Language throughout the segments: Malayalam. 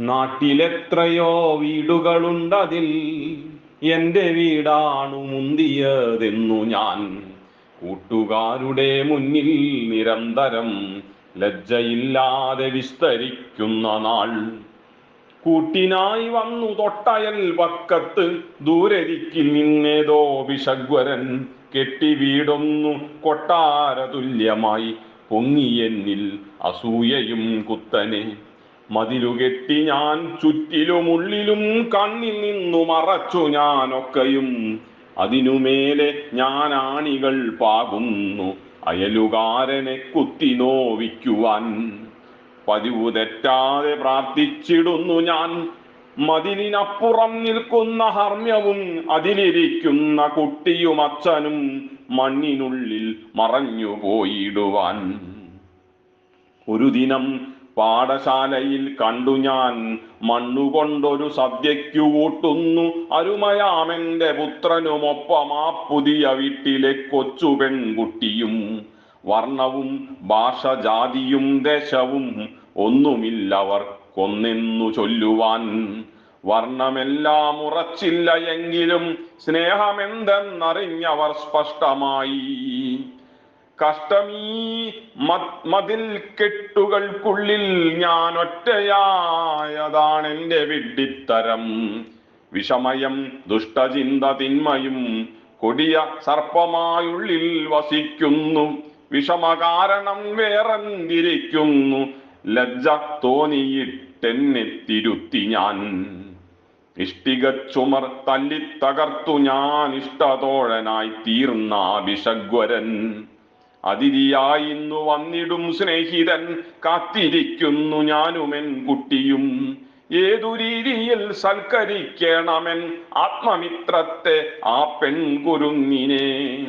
നാട്ടിലെത്രയോ വീടുകളുണ്ടതിൽ എന്റെ വീടാണു മുന്തിയതെന്നു ഞാൻ കൂട്ടുകാരുടെ മുന്നിൽ നിരന്തരം ലജ്ജയില്ലാതെ വിസ്തരിക്കുന്ന നാൾ. കൂട്ടിനായി വന്നു തൊട്ടയൽ വക്കത്ത് ദൂരരിക്കിൽ നിന്നേതോ വിഷഗ്വരൻ കെട്ടി വീടൊന്നു കൊട്ടാര തുല്യമായി പൊങ്ങിയെന്നിൽ അസൂയയും കുത്തനെ. മതിലുകെട്ടി ഞാൻ ചുറ്റിലും ഉള്ളിലും കണ്ണിൽ നിന്നു മറച്ചു ഞാനൊക്കെയും. അതിനുമേലെ ഞാൻ ആണികൾ പാകുന്നു. അയലുകാരനെ കുത്തി നോവിക്കുവാൻ. പതിവു തെറ്റാതെ പ്രാർത്ഥിച്ചിടുന്നു ഞാൻ. മതിലിനപ്പുറം നിൽക്കുന്ന ഹർമ്മ്യവും അതിലിരിക്കുന്ന കുട്ടിയും അച്ഛനും മണ്ണിനുള്ളിൽ മറഞ്ഞു പോയിടുവാൻ. ഒരു ദിനം പാഠശാലയിൽ കണ്ടു ഞാൻ മണ്ണുകൊണ്ടൊരു സദ്യയ്ക്കു കൂട്ടുന്നു. അരുമയാമെന്റെ പുത്രനുമൊപ്പം ആ പുതിയ വീട്ടിലെ കൊച്ചു പെൺകുട്ടിയും. വർണവും ഭാഷ ജാതിയും ദേശവും ഒന്നുമില്ലവർ കൊന്നെന്നു ചൊല്ലുവാൻ. വർണമെല്ലാം ഉറച്ചില്ല എങ്കിലും സ്നേഹമെന്തെന്നറിഞ്ഞവർ സ്പഷ്ടമായി. കഷ്ടമീ മത്- മതിൽ കെട്ടുകൾക്കുള്ളിൽ ഞാൻ ഒറ്റയായതാണെന്റെ വിഡ്ഢിത്തരം. വിഷമയം ദുഷ്ടചിന്ത തിന്മയും കൊടിയ സർപ്പമായുള്ളിൽ വസിക്കുന്നു. വിഷമ കാരണം വേറെന്തിരിക്കുന്നു? ലജ്ജ തോന്നിയിട്ടെന്നെ തിരുത്തി ഞാൻ. ഇഷ്ടിക ചുമർ തല്ലി തകർത്തു ഞാൻ ഇഷ്ടതോഴനായി തീർന്ന വിഷഗ്വരൻ അതിഥിയായി ഇന്നു വന്നിടും സ്നേഹിതൻ. കാത്തിരിക്കുന്നു ഞാനുമെൻ കുട്ടിയും. ഏതു രീതിയിൽ സൽക്കരിക്കണമെൻ ആത്മമിത്രത്തെ ആ പെൺകുരുന്നിനെ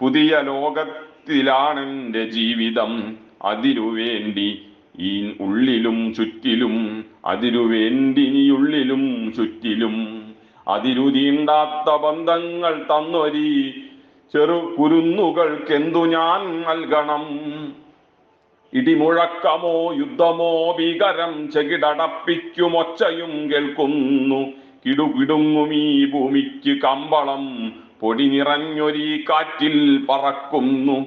പുതിയ ലോകത്തിലാണെന്റെ ജീവിതം. അതിരുവേണ്ടി ഈ ഉള്ളിലും ചുറ്റിലും അതിരുവേണ്ടി ഉള്ളിലും ചുറ്റിലും. അതിരുതീണ്ടാത്ത ബന്ധങ്ങൾ തന്നൊരി ചെറു കുരുന്നുകൾക്കെന്തു ഞാൻ നൽകണം? ഇടിമുഴക്കമോ യുദ്ധമോ ഭീകരം ചെകിടടപ്പിക്കുമൊച്ചയും കേൾക്കുന്നു. കിടുകിടുങ്ങും ഈ ഭൂമിക്ക് കമ്പളം പൊടി നിറഞ്ഞൊരീ കാറ്റിൽ പറക്കുന്നു.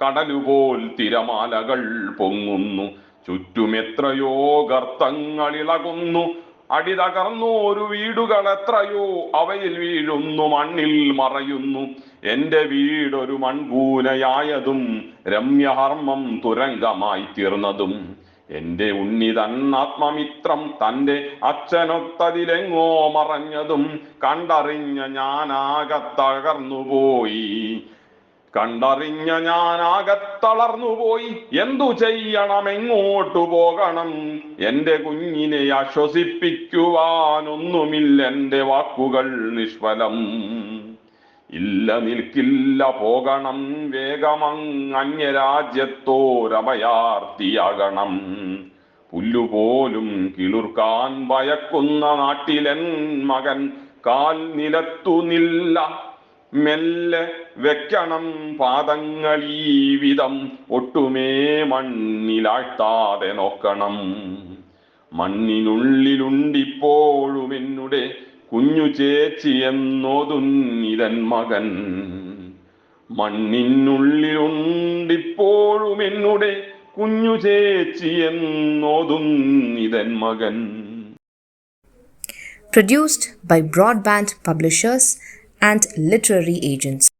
കടലുപോൽ തിരമാലകൾ പൊങ്ങുന്നു. ചുറ്റുമെത്രയോ ഗർത്തങ്ങളിളകുന്നു അടി തകർന്നു ഒരു വീടുകൾ എത്രയോ അവയിൽ വീഴുന്നു മണ്ണിൽ മറയുന്നു. എന്റെ വീടൊരു മൺകൂനയായതും രമ്യഹർമ്മം തുരങ്കമായി തീർന്നതും. എന്റെ ഉണ്ണിതൻ ആത്മമിത്രം തന്റെ അച്ഛനൊത്തതിലെങ്ങോ മറഞ്ഞതും കണ്ടറിഞ്ഞ ഞാനാകെ തകർന്നുപോയി. കണ്ടറിഞ്ഞ ഞാനാകെ പോയി എന്തു ചെയ്യണം എങ്ങോട്ടു പോകണം? എന്റെ കുഞ്ഞിനെ ആശ്വസിപ്പിക്കുവാനൊന്നുമില്ല എന്റെ വാക്കുകൾ നിഷ്ഫലം. ഇല്ല നിൽക്കില്ല പോകണം. വേഗമങ് അന്യരാജ്യത്തോരഭയാർത്തിയാകണം പുല്ലുപോലും കിളിർക്കാൻ ഭയക്കുന്ന നാട്ടിലെൻ മകൻ കാൽ നിലത്തു നില്ല. മെല്ലെ വെക്കണം പാദങ്ങൾ ഈ വിധം. ഒട്ടുമേ മണ്ണിലാഴ്ത്താതെ നോക്കണം. മണ്ണിനുള്ളിലുണ്ടിപ്പോഴും എന്നുടെ കുഞ്ഞു ചേച്ചി എന്നോതുന്നിതൻ മകൻ. മണ്ണിനുള്ളിലുണ്ടിപ്പോഴും എന്നുടെ കുഞ്ഞു ചേച്ചി എന്നോതുന്നിതൻ മകൻ. Produced by Broadband Publishers and Literary Agents.